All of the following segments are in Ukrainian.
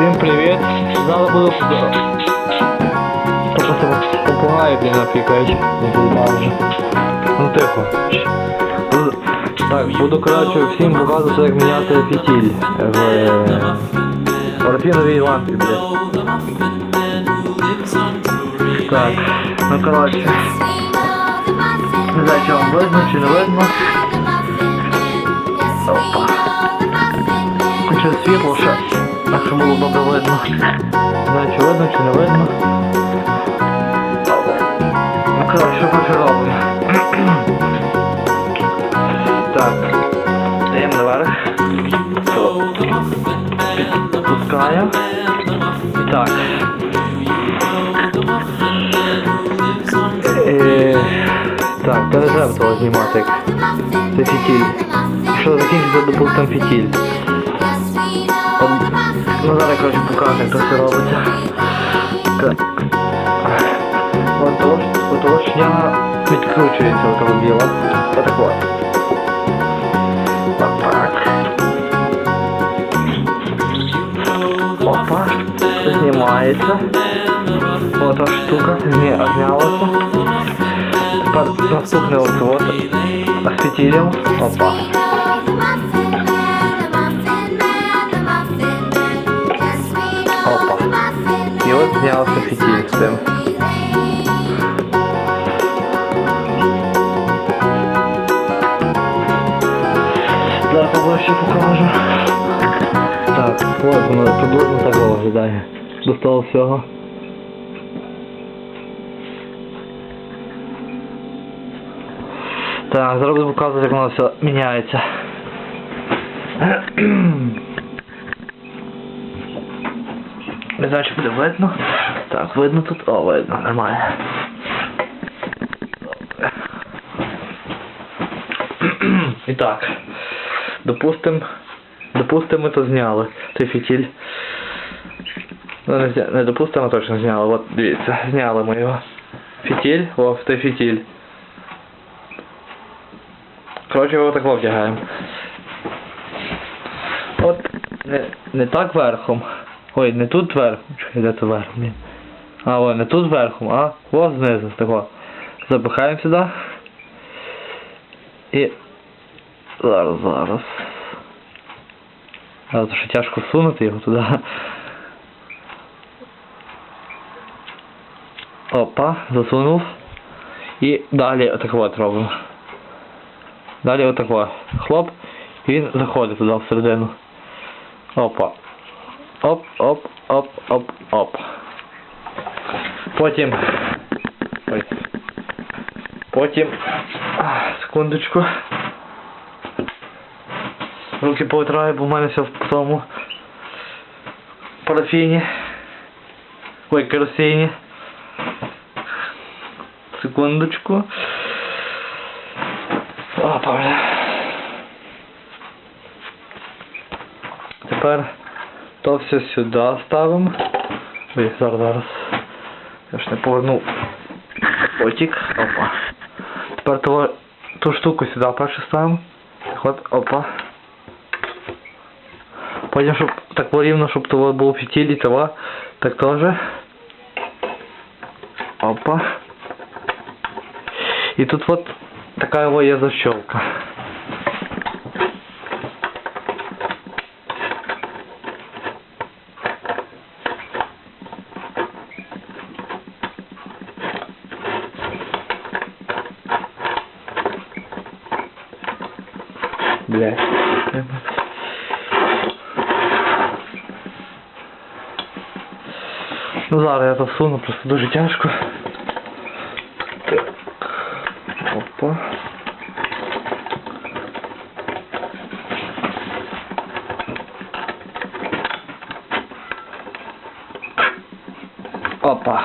Всім привіт! Зараз буду Просто попугай, блін, напікають. Ну тихо. Буду- Так, буду коротше всім показувати, як міняти фітіль в парафіновій лампі, блядь. Так, ну коротше. Не знаю, чи вам видно, чи не видно. Опа. Включив світло ще, Так щоб було добре видно. Не знаю, чи видно, чи не видно. Ну коротше, перше так. Даємо наверх. Пускаємо. Так. Е, так, то не треба того знімати. Це фітіль. Якщо закінчиться, допустим, фітіль. От, ну зараз, коротше, покажу, як це все робиться. Так. Отож, отож я відкручується от того біла. Отак от. Отак. Опа. Знімається. Ота штука зні- знялася. Тепер наступне от от. Освітілимо. Опа. Опа. І от знявся фітіль з цим. Поближче покажу. Так, от воно приблизно так виглядає. До того. Так, зараз буду показувати, як воно все міняється. Не знаю, чи буде видно. Так, видно тут. О, видно, нормально. І так. Допустим. Допустим, ми то зняли. Цей фітіль. Ну, не, зня... не допустимо, точно зняли. От дивіться, зняли ми його. Фітіль, о, той фітіль. Коротше, його так вдягаємо. От не, не так верхом. Ой, не тут верхом. Чекай, де це верх, блін. А, ой, не тут верхом, а ось знизу, такого. Запихаємо сюди. І зараз, зараз. Зараз ще тяжко сунути його туди. Опа, засунув. І далі отак от робимо. Далі отако. Хлоп. І він заходить туди всередину. Опа. Оп, оп, оп, оп, оп. Потім. Ой. Потім. Секундочку. Руки повитраю, бо в мене все в тому парафіні. Ой, керосині. Секундочку. Опа, бля. Тепер то все сюди ставимо. Ой, зараз, зараз. Я ж не повернув потік. Опа. Тепер того, ту штуку сюди перше ставимо. От, опа. Потім, щоб так було рівно, щоб того був фітіль і того. Так теж. Опа. І тут от така його є защелка. Блять. Ну зараз я то всуну, просто дуже тяжко. Так. Опа. Опа.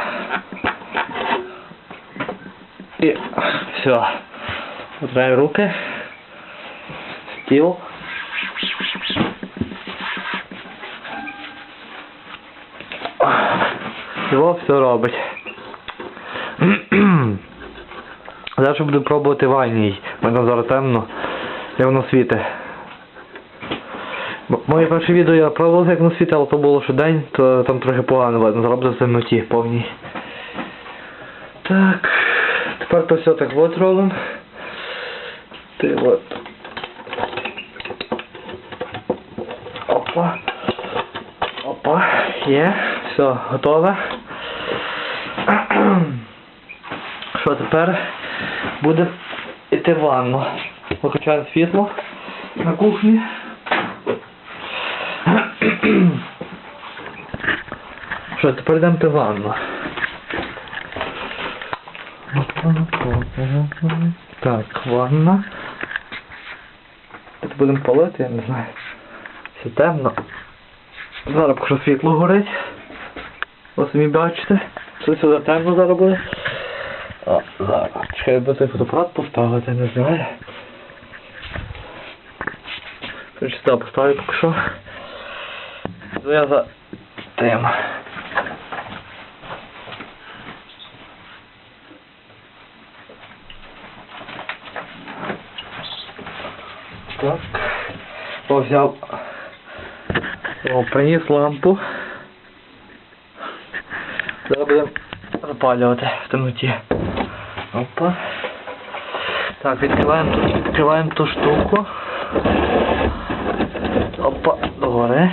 І все. Витираємо руки. Стіл. Його все робить. Зараз буду пробувати ванній. Мене зараз темно. Як воно світить. Моє перше відео я пробував, як на світ, але то було що день, то там трохи погано видно, зараз в темноті повній. Так, тепер то все так от робимо. Ти от. Опа. Опа, є, все, готове. Що тепер буде йти в ванну. Виключаємо світло на кухні. Що, тепер йдемо в ванну. Так, ванна. Тут будемо палити, я не знаю. Все темно. Зараз покажу світло горить. Ви самі бачите. Що сюди темно зараз буде. О, зараз. Чекай, би той фотоапарат поставити, не знаю. Короче, сюди поставлю поки що. Ну, Я за тим. Так. О. О, приніс лампу. Зараз будемо запалювати в темноті. Опа. Так, відкриваємо, відкриваємо ту штуку. Опа, догори.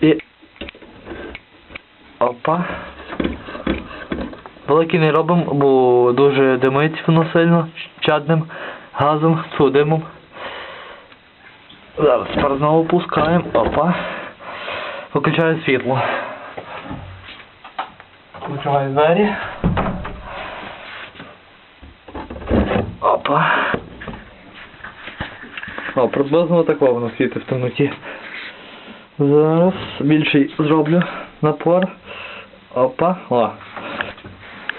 І... Опа. Великий не робимо, бо дуже димить воно сильно чадним газом, цю димом. Зараз тепер знову пускаємо. Опа. Виключаю світло. Включаю двері. Опа. О, приблизно такого воно світить в темноті. Зараз більший зроблю напор. Опа. О.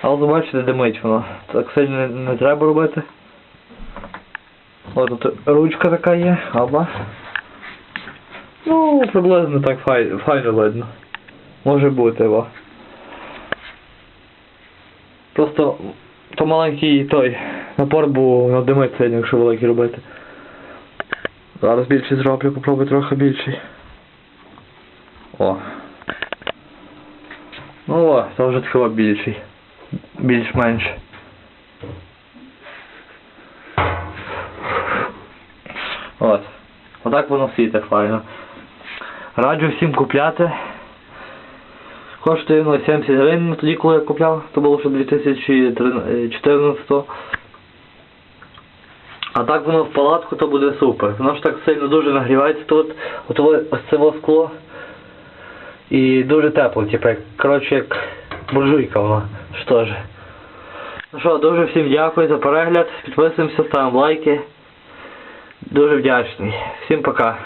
Але побачите, димить воно. Так сильно не треба робити. О, тут ручка така є. Опа. Ну, приблизно так фай, файно видно. Може бути, о. Просто то маленький той напор, бо воно димить якщо великий робити. Зараз більший зроблю, попробую трохи більший. О. Ну о, це вже такий більший. Більш-менш. От. Отак воно світить файно. Раджу всім купляти. Коштує воно 70 гривень тоді, коли я купляв, то було ще 2014. А так воно в палатку, то буде супер. Воно ж так сильно дуже нагрівається тут. От ось це скло. І дуже тепло, типу, коротше, як буржуйка воно. Що ж. Ну що, дуже всім дякую за перегляд. Підписуємося, ставимо лайки. Дуже вдячний. Всім пока.